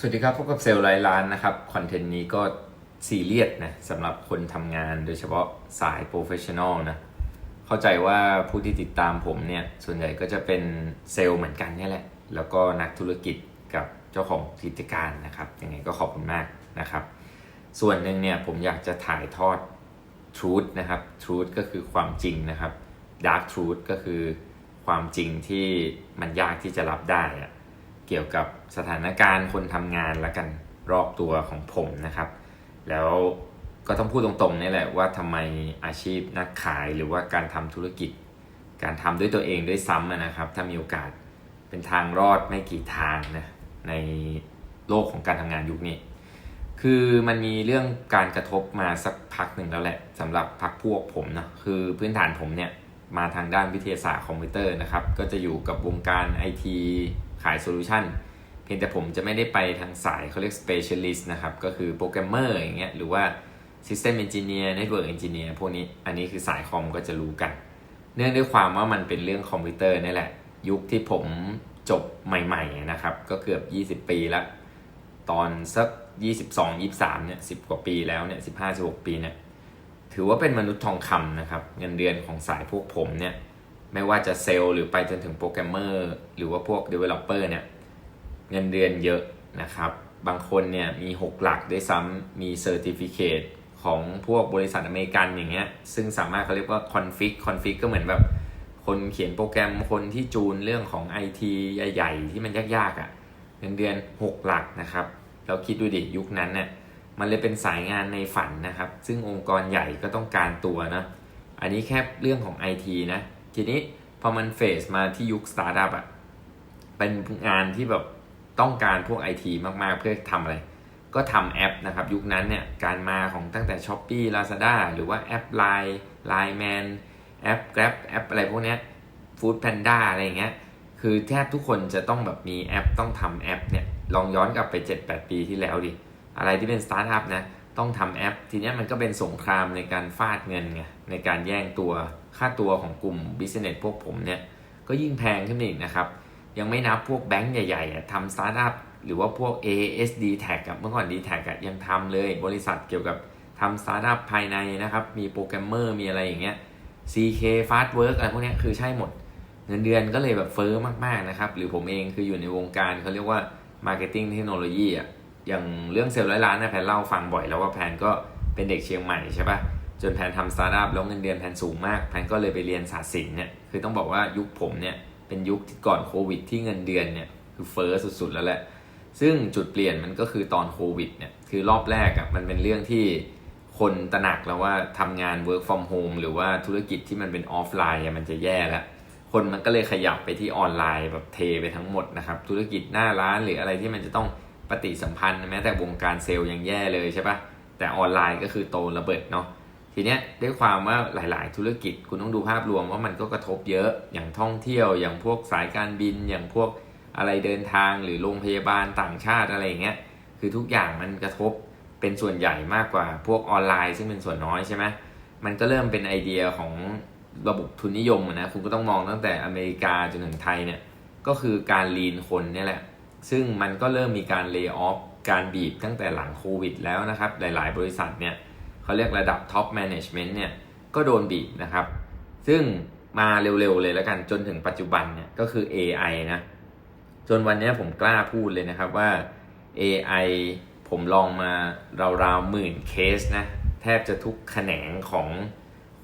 สวัสดีครับพบกับเซลล์ร้อยล้านนะครับ คอนเทนต์นี้ก็ซีเรียสนะสำหรับคนทำงานโดยเฉพาะสายโปรเฟชชั่นอลนะ เข้าใจว่าผู้ที่ติดตามผมเนี่ย ส่วนใหญ่ก็จะเป็นเซลล์เหมือนกันนี่แหละ แล้วก็นักธุรกิจกับเจ้าของกิจการนะครับยังไงก็ขอบคุณมากนะครับ ส่วนหนึ่งเนี่ยผมอยากจะถ่ายทอด truth นะครับ truth ก็คือความจริงนะครับ dark truth ก็คือความจริงที่มันยากที่จะรับได้อะ เกี่ยวกับสถานการณ์คนทำงานละกันรอบตัวของผมนะครับ แล้วก็ต้องพูดตรงๆนี่แหละว่าทำไมอาชีพนักขายหรือว่าการทำธุรกิจ การทำด้วยตัวเองด้วยซ้ำนะครับ ถ้ามีโอกาสเป็นทางรอดไม่กี่ทางนะในโลกของการทำงานยุคนี้ คือมันมีเรื่องการกระทบมาสักพักหนึ่งแล้วแหละสำหรับพักพวกผมนะคือพื้นฐานผมเนี่ย มาทางด้านวิทยาศาสตร์คอมพิวเตอร์นะครับ ก็จะอยู่กับวงการไอทีขายโซลูชันเพียงแต่ผมจะไม่ได้ไปทางสายเขาเรียก specialist นะครับ ก็คือโปรแกรมเมอร์อย่างเงี้ยหรือว่า system engineer network engineer พวกนี้อันนี้คือสายคอมก็จะรู้กัน เนื่องด้วยความว่ามันเป็นเรื่องคอมพิวเตอร์นี่แหละ ยุคที่ผมจบใหม่ๆนะครับ ก็เกือบ 20 ปีแล้ว ตอนสัก 22 23เนี่ย10 กว่าปีแล้วเนี่ย15 16 ปีเนี่ย ถือว่าเป็นมนุษย์ทองคำนะครับ เงินเดือนของสายพวกผมเนี่ย ไม่ว่าจะเซลล์หรือไปจนถึงโปรแกรมเมอร์หรือว่าพวก Developer เนี่ย เงินเดือนเยอะนะครับ บางคนเนี่ยมี 6 หลักด้วยซ้ำมีเซอร์ติฟิเคตของพวกบริษัทอเมริกันอย่างเงี้ย ซึ่งสามารถเขาเรียกว่าคอนฟิกคอนฟิกก็เหมือนแบบคนเขียนโปรแกรมคนที่จูนเรื่องของ IT ใหญ่ ๆ ที่มันยากๆอะ่ะเงินเดือน 6 หลักนะครับเราคิดดูดิยุคนั้นเนี่ย มันเลยเป็นสายงานในฝันนะครับ ซึ่งองค์กรใหญ่ก็ต้องการตัวนะ อันนี้แค่เรื่องของ IT นะ ทีนี้พอมันเฟสมาที่ยุคสตาร์ทอัพอะ เป็นงานที่แบบต้องการพวก IT มากๆ เพื่อทำอะไร ก็ทำแอปนะครับ ยุคนั้นเนี่ย การมาของตั้งแต่ s h อ p e e Lazada หรือว่าแอป Line Line Man แอป Grab แอปอะไรพวกเนี้ย Food Panda อะไรอย่างเงี้ย คือแทบทุกคนจะต้องแบบมีแอปต้องทำแอปเนี่ย ลองย้อนกลับไป 7-8 ปีที่แล้วดิ อะไรที่เป็นสตาร์ทอัพนะต้องทำแอป ทีเนี้ยมันก็เป็นสงครามในการฟาดเงินไงในการแย่งตัวค่าตัวของกลุ่มบิสเนสพวกผมเนี่ยก็ยิ่งแพงขึ้นอีกนะครับ ยังไม่นับพวกแบงก์ใหญ่ๆอะทำสตาร์ทอัพหรือว่าพวก ASD Tag อะเมื่อก่อน D Tag ยังทำเลยบริษัทเกี่ยวกับทำสตาร์ทอัพภายในนะครับ มีโปรแกรมเมอร์มีอะไรอย่างเงี้ย CK Fast Work อะไรพวกเนี้ยคือใช่หมด เงินเดือนก็เลยแบบเฟอ้อมากๆนะครับ หรือผมเองคืออยู่ในวงการเขาเรียกว่า Marketing Technology อะ อย่างเรื่องเซลล์ร้อยล้านนะแพนเล่าฟังบ่อยแล้วว่าแพนก็เป็นเด็กเชียงใหม่ใช่ปะจนแพนทำสตาร์ทอัพแล้วเงินเดือนแพนสูงมากแพนก็เลยไปเรียนศาสตร์ศิลป์เนี่ยคือต้องบอกว่ายุคผมเนี่ยเป็นยุคก่อนโควิดที่เงินเดือนเนี่ยคือเฟอ้อสุดๆแล้วแหละซึ่งจุดเปลี่ยนมันก็คือตอนโควิดเนี่ยคือรอบแรกอะ่ะมันเป็นเรื่องที่คนตระหนักแล้วว่าทำงาน work from home หรือว่าธุรกิจที่มันเป็นออฟไลน์มันจะแย่แล้วคนมันก็เลยขยับไปที่ออนไลน์แบบเทไปทั้งหมดนะครับธุรกิจหน้าร้านหรืออะไรที่มันจะต้อง ปฏิสัมพันธ์แม้แต่วงการเซลล์ยังแย่เลยใช่ปะแต่ออนไลน์ก็คือโตระเบิดเนาะทีเนี้ยด้วยความว่าหลาย ๆ ธุรกิจคุณต้องดูภาพรวมว่ามันก็กระทบเยอะอย่างท่องเที่ยวอย่างพวกสายการบิน อย่างพวกอะไรเดินทางหรือโรงพยาบาลต่างชาติอะไรอย่างเงี้ยคือทุกอย่างมันกระทบเป็นส่วนใหญ่มากกว่าพวกออนไลน์ ซึ่งเป็นส่วนน้อยใช่ไหมมันก็เริ่มเป็นไอเดียของระบบทุนนิยมนะคุณก็ต้องมองตั้งแต่อเมริกาจนถึงไทยเนี่ยก็คือการลีนคนนี่แหละ ซึ่งมันก็เริ่มมีการเลิกออฟการบีบตั้งแต่หลังโควิดแล้วนะครับ หลาย ๆ บริษัทเนี่ยเขาเรียกระดับท็อปแมネจเมนต์เนี่ยก็โดนบีบนะครับ ซึ่งมาเร็ว ๆ เลยแล้วกันจนถึงปัจจุบันเนี่ยก็คือ AI นะจนวันนี้ผมกล้าพูดเลยนะครับว่า AI ผมลองมาราวๆหมื่นเคสนะแทบจะทุกแขนงของ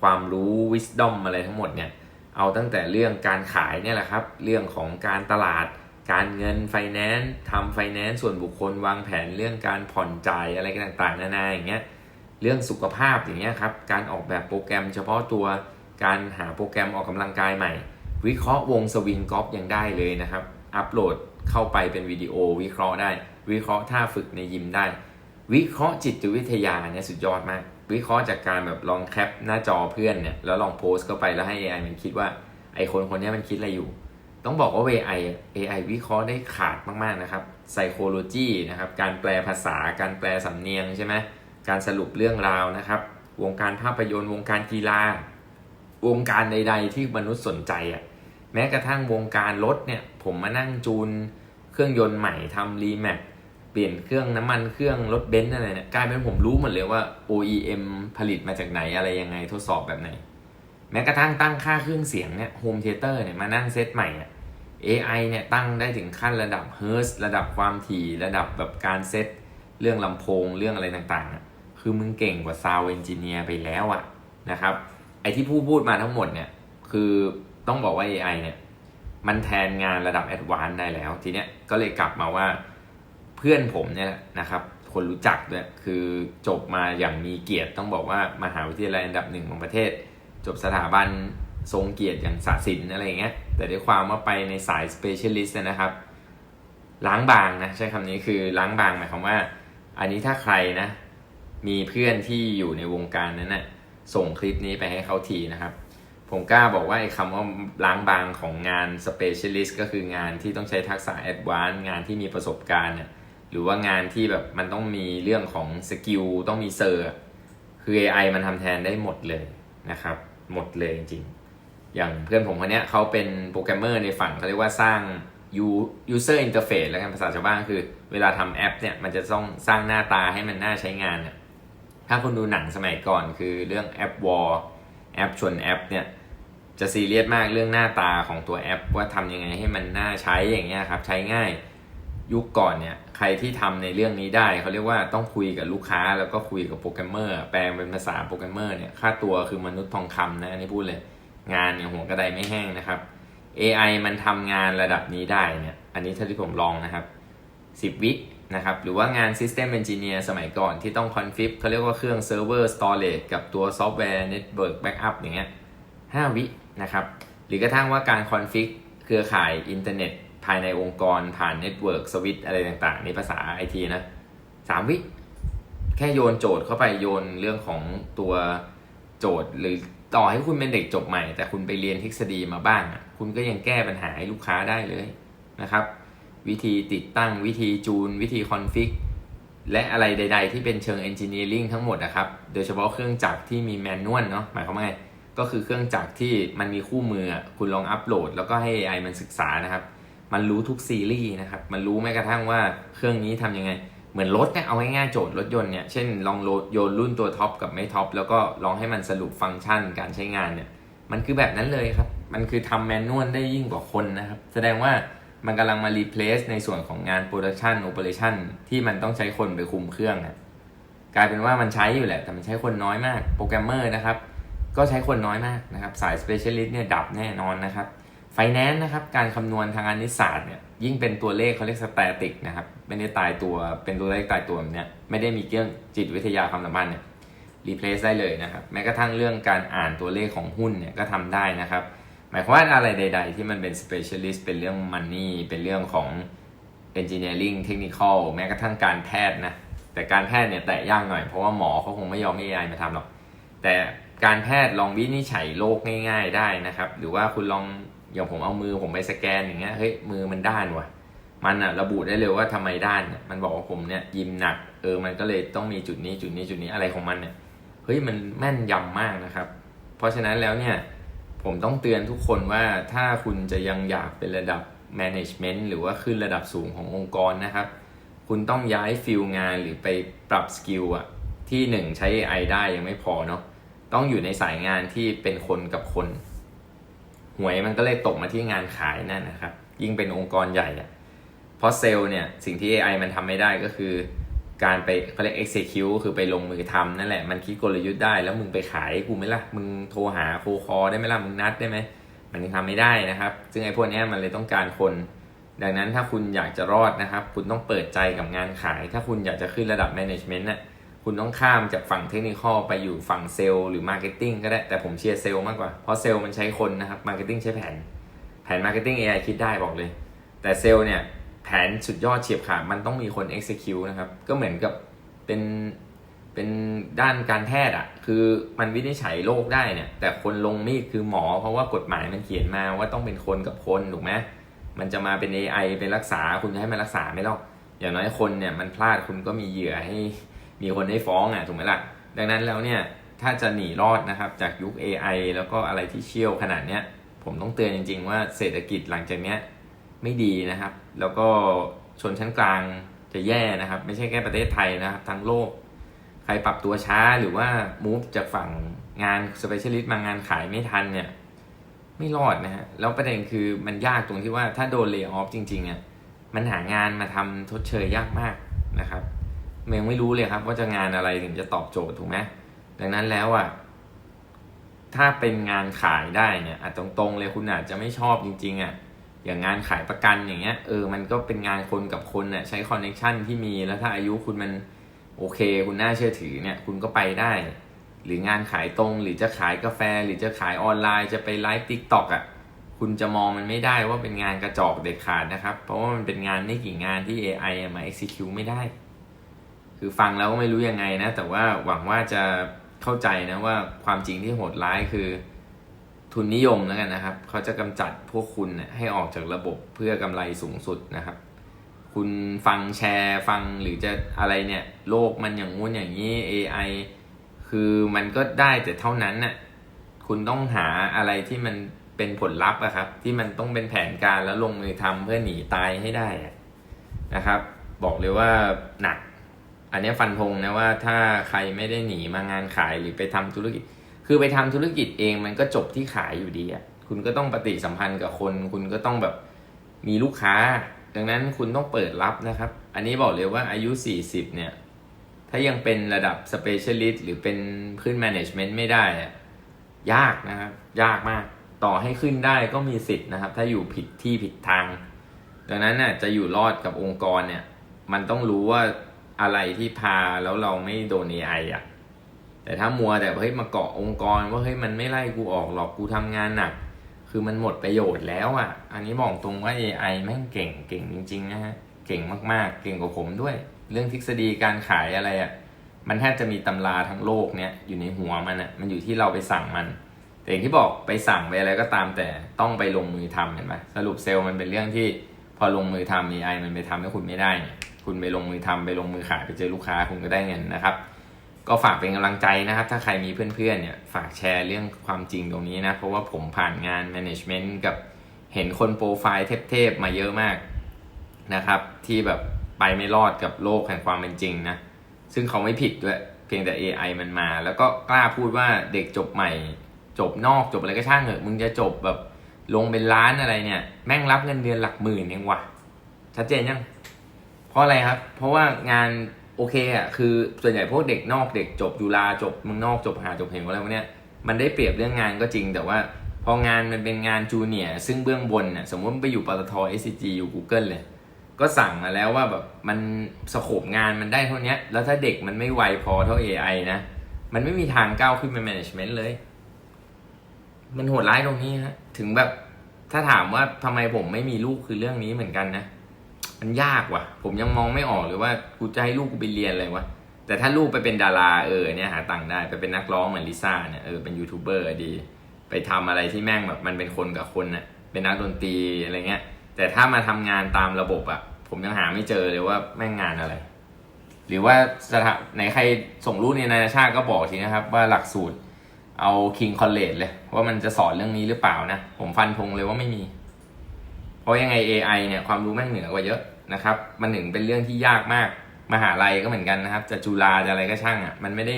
ความรู้ wisdom อะไรทั้งหมดเนี่ยเอาตั้งแต่เรื่องการขายเนี่ยแหละครับ เรื่องของการตลาด การเงินไฟแนนซ์ทำไฟแนนซ์ส่วนบุคคลวางแผนเรื่องการผ่อนจ่ายอะไรต่างๆ นานาอย่างเงี้ยเรื่องสุขภาพอย่างเงี้ยครับการออกแบบโปรแกรมเฉพาะตัวการหาโปรแกรมออกกำลังกายใหม่ วิเคราะห์วงสวิงกอล์ฟยังได้เลยนะครับ อัปโหลดเข้าไปเป็นวิดีโอวิเคราะห์ได้ วิเคราะห์ท่าฝึกในยิมได้ วิเคราะห์จิตวิทยาเนี่ยสุดยอดมาก วิเคราะห์จากการแบบลองแคปหน้าจอเพื่อนเนี่ยแล้วลองโพสต์เข้าไปแล้วให้ AI มันคิดว่าไอคนคนนี้มันคิดอะไรอยู่ ต้องบอกว่า AI AI วิเคราะห์ได้ขาดมากๆนะครับ psychology นะครับ การแปลภาษา การแปลสำเนียงใช่ไหมการสรุปเรื่องราวนะครับ วงการภาพยนตร์ วงการกีฬา วงการใด ๆ ที่มนุษย์สนใจอะ่ะ แม้กระทั่งวงการรถเนี่ย ผมมานั่งจูนเครื่องยนต์ใหม่ทำรีแมปเปลี่ยนเครื่องน้ำมันเครื่องรถเบนซ์อะไรเนี่ยกลายเป็นผมรู้หมดเลยว่า OEM ผลิตมาจากไหนอะไรยังไงทดสอบแบบไหน แม้กระทั่งตั้งค่าเครื่องเสียงเนี่ยโฮมเทเตอร์เนี่ยมานั่งเซตใหม่อะ AI เนี่ยตั้งได้ถึงขั้นระดับเฮิร์สระดับความถี่ระดับแบบการเซตเรื่องลำโพงเรื่องอะไรต่างๆอะคือมึงเก่งกว่าซาวเอนจิเนียร์ไปแล้วอะนะครับไอที่ผู้พูดมาทั้งหมดเนี่ย คือต้องบอกว่า AI เนี่ย มันแทนงานระดับแอดวานซ์ได้แล้ว ทีเนี้ยก็เลยกลับมาว่าเพื่อนผมเนี่ยนะครับ คนรู้จักด้วยคือจบมาอย่างมีเกียรติต้องบอกว่ามหาวิทยาลัยอันดับหนึ่งของประเทศ จบสถาบันทรงเกียรติอย่างศาสินอะไรอย่างเงี้ย แต่ด้วยความว่าไปในสาย specialist นะครับ ล้างบางนะใช้คำนี้คือล้างบางหมายความว่า อันนี้ถ้าใครนะ มีเพื่อนที่อยู่ในวงการนั้นนะ่ะส่งคลิปนี้ไปให้เขาทีนะครับ ผมกล้าบอกว่าไอ้คำว่าล้างบางของงาน specialist ก็คืองานที่ต้องใช้ทักษะ advanced งานที่มีประสบการณ์เนี่ยหรือว่างานที่แบบมันต้องมีเรื่องของสกิลต้องมีเซอร์คือ AI มันทำแทนได้หมดเลยนะครับ หมดเลยจริง อย่างเพื่อนผมคนนี้เขาเป็นโปรแกรมเมอร์ในฝั่งเขาเรียกว่าสร้าง user interface แล้วกันภาษาชาวบ้านคือ เวลาทำแอปเนี่ยมันจะต้องสร้างหน้าตาให้มันน่าใช้งานเนี่ยถ้าคุณดูหนังสมัยก่อนคือเรื่องแอปวอลแอปชนแอปเนี่ยจะซีเรียสมากเรื่องหน้าตาของตัวแอป ว่าทำยังไงให้มันน่าใช้อย่างเงี้ยครับใช้ง่ายยุคก่อนเนี่ยใครที่ทำในเรื่องนี้ได้เขาเรียกว่าต้องคุยกับลูกค้าแล้วก็คุยกับโปรแกรมเมอร์แปลเป็นภาษาโปรแกรมเมอร์เนี่ยค่าตัวคือมนุษย์ทองคำนะอันนี้พูดเลย งานเนี่ยหัวกระไดไม่แห้งนะครับ AI มันทำงานระดับนี้ได้เนี่ยอันนี้เท่าที่ผมลองนะครับ 10 วินะครับหรือว่างาน System Engineer สมัยก่อนที่ต้องคอนฟิกเขาเรียกว่าเครื่อง Server Storage กับตัวซอฟต์แวร์ Network Backup อย่างเงี้ย5วินะครับหรือกระทั่งว่าการคอนฟิกเครือข่ายอินเทอร์เน็ต ภายในองค์กรผ่านเน็ตเวิร์กสวิตอะไรต่างๆ ในภาษาไอทีนะสามวิ แค่โยนโจทย์เข้าไปโยนเรื่องของตัวโจทย์หรือ ต่อให้คุณเป็นเด็กจบใหม่ แต่คุณไปเรียนทฤษฎีมาบ้างอะคุณก็ยังแก้ปัญหาให้ลูกค้าได้เลยนะครับ วิธีติดตั้งวิธีจูน วิธีคอนฟิกและอะไรใด ๆ ที่เป็นเชิงเอนจิเนียริงทั้งหมดนะครับ โดยเฉพาะเครื่องจักรที่มีแมนนวลเนาะหมายความว่าไงก็คือเครื่องจักรที่มันมีคู่มือคุณลองอัปโหลด แล้วก็ให้ AI มันศึกษานะครับ มันรู้ทุกซีรีส์นะครับ มันรู้แม้กระทั่งว่าเครื่องนี้ทำยังไง เหมือนรถเนี่ยเอาง่ายๆโจทย์รถยนต์เนี่ยเช่นลองโยนรุ่นตัวท็อปกับไม่ท็อปแล้วก็ลองให้มันสรุปฟังก์ชันการใช้งานเนี่ยมันคือแบบนั้นเลยครับ มันคือทำแมนนวลได้ยิ่งกว่าคนนะครับ แสดงว่ามันกำลังมารีเพลซในส่วนของงานโปรดักชันโอเปอเรชันที่มันต้องใช้คนไปคุมเครื่องนะกลายเป็นว่ามันใช้อยู่แหละ แต่มันใช้คนน้อยมากโปรแกรมเมอร์นะครับ ก็ใช้คนน้อยมากนะครับ สาย Specialist เนี่ยดับแน่นอนนะครับ ไฟแนนซ์นะครับการคำนวณทางคณิตศาสตร์เนี่ยยิ่งเป็นตัวเลขเขาเรียกสแตติกนะครับไม่ได้ตายตัวเป็นตัวเลขตายตัวแบบเนี้ยไม่ได้มีเรื่องจิตวิทยาความสัมพันธ์เนี่ยรีเพลซได้เลยนะครับแม้กระทั่งเรื่องการอ่านตัวเลขของหุ้นเนี่ยก็ทำได้นะครับ หมายความว่าอะไรใด ๆ ที่มันเป็น specialist เป็นเรื่อง money เป็นเรื่องของ engineering technical แม้กระทั่งการแพทย์นะแต่การแพทย์เนี่ยแตะยากหน่อยเพราะว่าหมอเขาคงไม่ยอมให้ AI มาทำหรอกแต่การแพทย์ลองวินิจฉัยโรคง่าย ๆ ได้นะครับ หรือว่าคุณลอง อย่างผมเอามือผมไปสแกนอย่างเงี้ยเฮ้ยมือมันด้านว่ะ มันอะระบุได้เลยว่าทำไมด้านเนี่ยมันบอกว่าผมเนี่ยยิมหนักเออมันก็เลยต้องมีจุดนี้จุดนี้จุดนี้อะไรของมันเนี่ยเฮ้ยมันแม่นยำมากนะครับ เพราะฉะนั้นแล้วเนี่ยผมต้องเตือนทุกคนว่าถ้าคุณจะยังอยากเป็นระดับ management หรือว่าขึ้นระดับสูงขององค์กรนะครับ คุณต้องย้ายฟิลงานหรือไปปรับสกิลอะที่หนึ่งใช้ AI ได้ยังไม่พอเนาะต้องอยู่ในสายงานที่เป็นคนกับคน หวยมันก็เลยตกมาที่งานขายนั่นนะครับ ยิ่งเป็นองค์กรใหญ่อะเพราะเซลล์เนี่ยสิ่งที่ AI มันทำไม่ได้ก็คือ การไปเขาเรียก execute คือไปลงมือทำนั่นแหละมันคิดกลยุทธ์ได้แล้วมึงไปขายกูไหมล่ะ มึงโทรหาโคคอได้ไหมล่ะ มึงนัดได้ไหมมันยังทำไม่ได้นะครับ ซึ่งไอ้พวกนี้มันเลยต้องการคน ดังนั้นถ้าคุณอยากจะรอดนะครับ คุณต้องเปิดใจกับงานขาย ถ้าคุณอยากจะขึ้นระดับ management น่ะ คุณต้องข้ามจากฝั่งเทคนิคอลไปอยู่ฝั่งเซลล์หรือมาร์เก็ตติ้งก็ได้ แต่ผมเชียร์เซลล์มากกว่า เพราะเซลล์มันใช้คนนะครับมาร์เก็ตติ้งใช้แผน แผนมาร์เก็ตติ้ง AI คิดได้บอกเลย แต่เซลล์เนี่ยแผนสุดยอดเฉียบขาดมันต้องมีคน execute นะครับ ก็เหมือนกับเป็นเป็นด้านการแพทย์อะคือมันวินิจฉัยโรคได้เนี่ย แต่คนลงมีดคือหมอ เพราะว่ากฎหมายมันเขียนมาว่าต้องเป็นคนกับคนถูกไหมมันจะมาเป็น AI เป็นรักษาคุณจะให้มันรักษาไม่หรอกอย่างน้อยคนเนี่ยมันพลาดคุณก็มีเหยื่อให้ มีคนให้ฟ้องอะถูกไหมล่ะ ดังนั้นแล้วเนี่ยถ้าจะหนีรอดนะครับจากยุค AI แล้วก็อะไรที่เชี่ยวขนาดเนี้ยผมต้องเตือนจริง ๆ ว่าเศรษฐกิจหลังจากเนี้ยไม่ดีนะครับ แล้วก็ชนชั้นกลางจะแย่นะครับ ไม่ใช่แค่ประเทศไทยนะครับ ทั้งโลก ใครปรับตัวช้าหรือว่า move จากฝั่งงาน specialist มางานขายไม่ทันเนี่ยไม่รอดนะฮะแล้วประเด็นคือมันยากตรงที่ว่าถ้าโดน lay off จริงๆอะมันหางานมาทำทดเชยยากมากนะครับ เมยังไม่รู้เลยครับ ว่าจะงานอะไรถึงจะตอบโจทย์ถูกไหมดังนั้นแล้วอะถ้าเป็นงานขายได้เนี่ยอาจตรงๆเลยคุณอาจจะไม่ชอบจริง ๆอะอย่างงานขายประกันอย่างเงี้ยเออมันก็เป็นงานคนกับคนน่ะใช้คอนเน c t ชันที่มีแล้วถ้าอายุคุณมันโอเค คุณน่าเชื่อถือเนี่ยคุณก็ไปได้ หรืองานขายตรงหรือจะขายกาแฟ หรือจะขายออนไลน์จะไปไลฟ์ทิกตอกอะคุณจะมองมันไม่ได้ว่าเป็นงานกระจอกเด็ดขาดนะครับ เพราะว่ามันเป็นงานไม่กี่งานที่ AI มา execute ไม่ได้ คือฟังแล้วก็ไม่รู้ยังไงนะ แต่ว่าหวังว่าจะเข้าใจนะว่าความจริงที่โหดร้ายคือทุนนิยมแล้วกันนะครับ เขาจะกำจัดพวกคุณให้ออกจากระบบเพื่อกำไรสูงสุดนะครับ คุณฟังแชร์ฟังหรือจะอะไรเนี่ย โลกมันอย่างงู้นอย่างนี้ AI คือมันก็ได้แต่เท่านั้นน่ะคุณต้องหาอะไรที่มันเป็นผลลัพธ์อะครับ ที่มันต้องเป็นแผนการแล้วลงมือทำเพื่อหนีตายให้ได้นะครับ บอกเลยว่าหนัก อันนี้ฟันธงนะว่าถ้าใครไม่ได้หนีมางานขายหรือไปทำธุรกิจ คือไปทำธุรกิจเองมันก็จบที่ขายอยู่ดีอะคุณก็ต้องปฏิสัมพันธ์กับคน คุณก็ต้องแบบมีลูกค้า ดังนั้นคุณต้องเปิดรับนะครับ อันนี้บอกเลยว่าอายุ 40 เนี่ย ถ้ายังเป็นระดับ specialist หรือเป็นขึ้น management ไม่ได้อะยากนะครับ ยากมาก ต่อให้ขึ้นได้ก็มีสิทธิ์นะครับ ถ้าอยู่ผิดที่ผิดทาง ดังนั้นน่ะจะอยู่รอดกับองค์กรเนี่ย มันต้องรู้ว่า อะไรที่พาแล้วเราไม่โดน AI อะ แต่ถ้ามัวแต่เฮ้ยมาเกาะองค์กร ว่าเฮ้ยมันไม่ไล่กูออกหรอกกูทำงานหนัก คือมันหมดประโยชน์แล้วอะ อันนี้บอกตรงว่า AI แม่งเก่งเก่งจริงๆนะฮะ เก่งมากๆ เก่งกว่าผมด้วย เรื่องทฤษฎีการขายอะไรอะ มันแทบจะมีตำราทั้งโลกเนี่ยอยู่ในหัวมันอะ มันอยู่ที่เราไปสั่งมัน แต่อย่างที่บอกไปสั่งไปอะไรก็ตามแต่ต้องไปลงมือทำเห็นไหมสรุปเซลล์มันเป็นเรื่องที่พอลงมือทำ AI มันไปทำให้คุณไม่ได้เนี่ย คุณไปลงมือทำไปลงมือขายไปเจอลูกค้าคุณก็ได้เงินนะครับ ก็ฝากเป็นกำลังใจนะครับ ถ้าใครมีเพื่อนๆเนี่ยฝากแชร์เรื่องความจริงตรงนี้นะ เพราะว่าผมผ่านงาน management กับเห็นคนโปรไฟล์เทพๆมาเยอะมากนะครับ ที่แบบไปไม่รอดกับโลกแห่งความเป็นจริงนะซึ่งเขาไม่ผิดด้วยเพียงแต่ AI มันมา แล้วก็กล้าพูดว่าเด็กจบใหม่ จบนอกจบอะไรก็ช่างเถอะมึงจะจบแบบลงเป็นล้านอะไรเนี่ย แม่งรับเงินเดือนหลักหมื่นเองว่ะชัดเจนยัง เพราะอะไรครับ เพราะว่างานโอเคอะคือส่วนใหญ่พวกเด็กนอกเด็กจบจุฬาจบเมืองนอกจบหาจบเหงอะไรพวกเนี้ยมันได้เปรียบเรื่องงานก็จริง แต่ว่าพองานมันเป็นงานจูเนียร์ซึ่งเบื้องบนน่ะสมมติไปอยู่ปตท SCG อยู่ Google เลย ก็สั่งมาแล้วว่าแบบมันสโคปงานมันได้เท่านี้แล้วถ้าเด็กมันไม่ไวพอเท่า AI นะ มันไม่มีทางก้าวขึ้นเป็น management เลย มันโหดร้ายตรงนี้ฮะถึงแบบถ้าถามว่าทำไมผมไม่มีลูกคือเรื่องนี้เหมือนกันนะ มันยากว่ะ ผมยังมองไม่ออกเลยว่ากูจะให้ลูกกูไปเรียนอะไรวะแต่ถ้าลูกไปเป็นดาราเออเนี่ยหาตังค์ได้ไปเป็นนักร้องเหมือนลิซ่าเนี่ยเออเป็นยูทูบเบอร์ดี ไปทำอะไรที่แม่งแบบมันเป็นคนกับคนน่ะเป็นนักดนตรีอะไรเงี้ย แต่ถ้ามาทำงานตามระบบอะผมยังหาไม่เจอเลยว่าแม่งงานอะไร หรือว่าสถาไหนใครส่งรูปในนานาชาติก็บอกทีนะครับว่าหลักสูตรเอา King College เลย ว่ามันจะสอนเรื่องนี้หรือเปล่านะ ผมฟันธงเลยว่าไม่มี เพราะยังไง AI เนี่ยความรู้แม่งเหนือกว่าเยอะ นะครับมันถึงเป็นเรื่องที่ยากมากมหาลัยก็เหมือนกันนะครับ จะจุฬาจะอะไรก็ช่างอะ่ะมันไม่ได้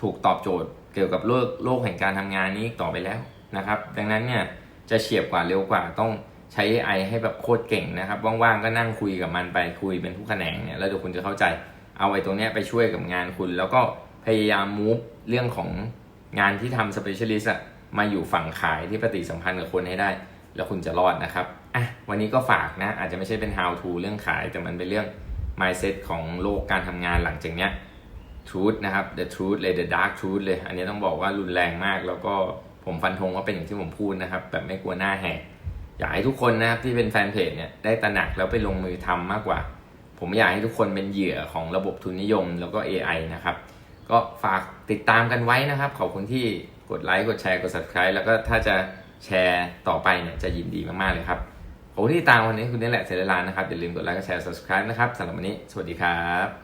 ถูกตอบโจทย์เกี่ยวกับโลกโลกแห่งการทำงานนี้ต่อไปแล้วนะครับ ดังนั้นเนี่ยจะเฉียบกว่าเร็วกว่าต้องใช้ AI ให้แบบโคตรเก่งนะครับ ว่างๆก็นั่งคุยกับมันไปคุยเป็นผู้แขนงเนี่ยแล้วเดี๋ยวคุณจะเข้าใจเอาไอ้ตรงเนี้ยไปช่วยกับงานคุณ แล้วก็พยายามมูฟเรื่องของงานที่ทำ specialist อะมาอยู่ฝั่งขายที่ปฏิสัมพันธ์กับคนให้ได้ แล้วคุณจะรอดนะครับ อะวันนี้ก็ฝากนะ อาจจะไม่ใช่เป็น how to เรื่องขาย แต่มันเป็นเรื่อง mindset ของโลกการทำงานหลังจากเนี้ย truth นะครับ the truth เลย the dark truth เลย อันนี้ต้องบอกว่ารุนแรงมาก แล้วก็ผมฟันธงว่าเป็นอย่างที่ผมพูดนะครับ แบบไม่กลัวหน้าแหกอยากให้ทุกคนนะครับที่เป็นแฟนเพจเนี่ยได้ตระหนักแล้วไปลงมือทำมากกว่า ผมอยากให้ทุกคนเป็นเหยื่อของระบบทุนนิยมแล้วก็ AI นะครับ ก็ฝากติดตามกันไว้นะครับ ขอบคุณที่กดไลค์กดแชร์กด subscribe แล้วก็ถ้าจะแชร์ต่อไปเนี่ยจะยินดีมากๆเลยครับ ขอบคุณที่ตามวันนี้คุณนี่แหละเซเลรานนะครับอย่าลืมกดไลค์กดแชร์ subscribe นะครับสำหรับวันนี้ สวัสดีครับ